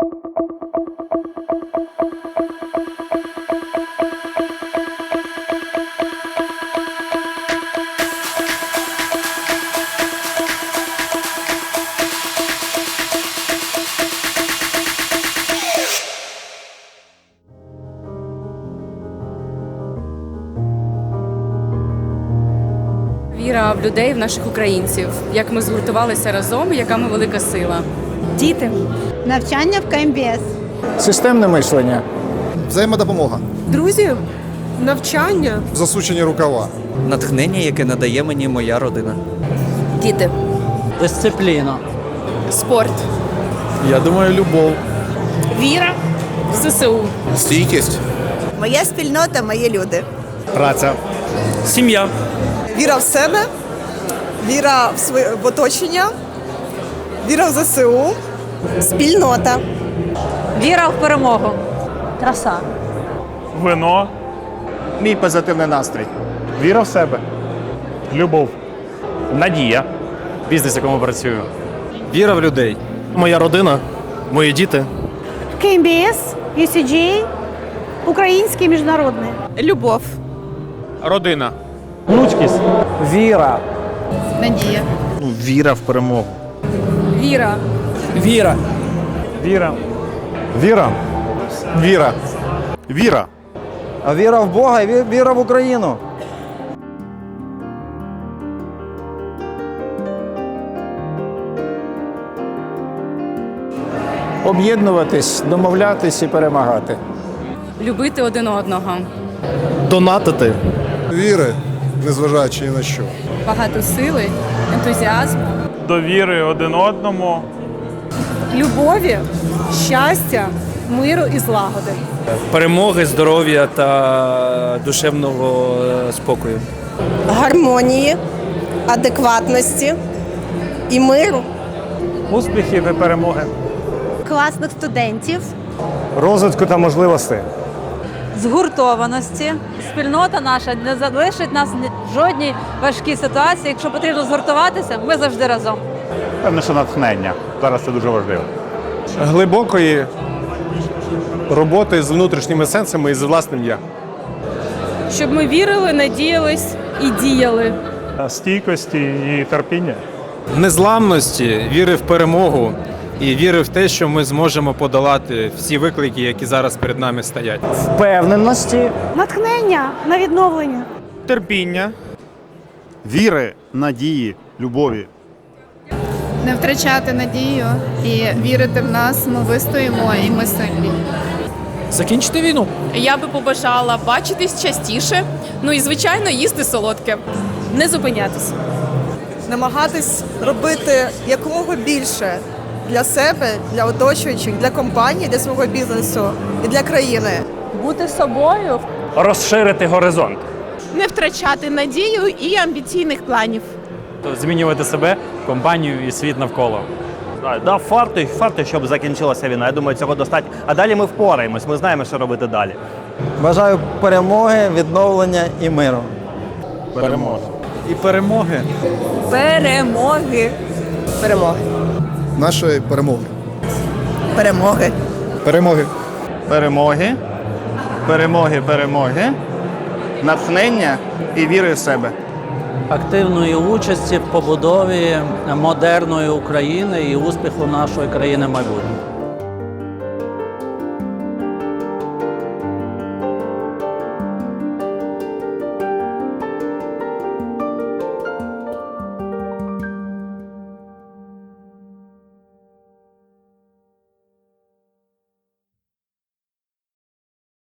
Віра в людей, в наших українців, як ми згуртувалися разом, яка ми велика сила. Діти. Навчання в КМБС. Системне мислення. Взаємодопомога, Друзі, навчання. засучені рукава. натхнення, яке надає мені моя родина. Діти, Дисципліна. спорт, Я думаю, любов. віра в ЗСУ. Стійкість. Моя спільнота, мої люди. Праця. Сім'я. Віра в себе, віра в своє в оточення, віра в ЗСУ. Спільнота. Віра в перемогу. Краса. Вино. Мій позитивний настрій. Віра в себе. Любов. Надія. Бізнес, в якому працюю. Віра в людей. Моя родина, мої діти. КМБС, UCG, український міжнародний. Любов, Родина. Гнучкість. Віра. надія, Віра в перемогу. Віра, Віра. Віра. Віра. Віра. Віра. А віра в Бога і віра в Україну. Об'єднуватись, домовлятись і перемагати. любити один одного, Донатити. Віри, незважаючи ні на що. багато сили, ентузіазму, довіри один одному. Любові, щастя, миру і злагоди. Перемоги, здоров'я та душевного е, спокою. Гармонії, адекватності і миру. Успіхів і перемоги. Класних студентів. Розвитку та можливостей. Згуртованості. Спільнота наша не залишить нас в жодній важкій ситуації. Якщо потрібно згуртуватися, ми завжди разом. Певне, що натхнення. Зараз це дуже важливо. Глибокої роботи з внутрішніми сенсами і з власним я. щоб ми вірили, надіялись і діяли. Стійкості і терпіння. незламності, віри в перемогу і віри в те, що ми зможемо подолати всі виклики, які зараз перед нами стоять. Впевненості. Натхнення на відновлення. Терпіння. Віри, надії, любові. Не втрачати надію і вірити в нас. Ми вистоїмо і ми сильні. Закінчити війну. Я би побажала бачитись частіше, ну і звичайно їсти солодке, не зупинятися. Намагатись робити якомога більше для себе, для оточуючих, для компанії, для свого бізнесу і для країни. Бути собою Розширити горизонт. Не втрачати надію і амбіційних планів. Змінювати себе, компанію і світ навколо. Да, фарти, фарти, щоб закінчилася війна. Я думаю, цього достатньо. А далі ми впораємось. Ми знаємо, що робити далі. Бажаю перемоги, відновлення і миру. Перемога. І перемоги. перемоги. Перемоги. Нашої перемоги. Перемоги. Перемоги. Перемоги. Перемоги, перемоги. Натхнення і віри в себе. Активної участі в побудові модерної України і успіху нашої країни в майбутньому.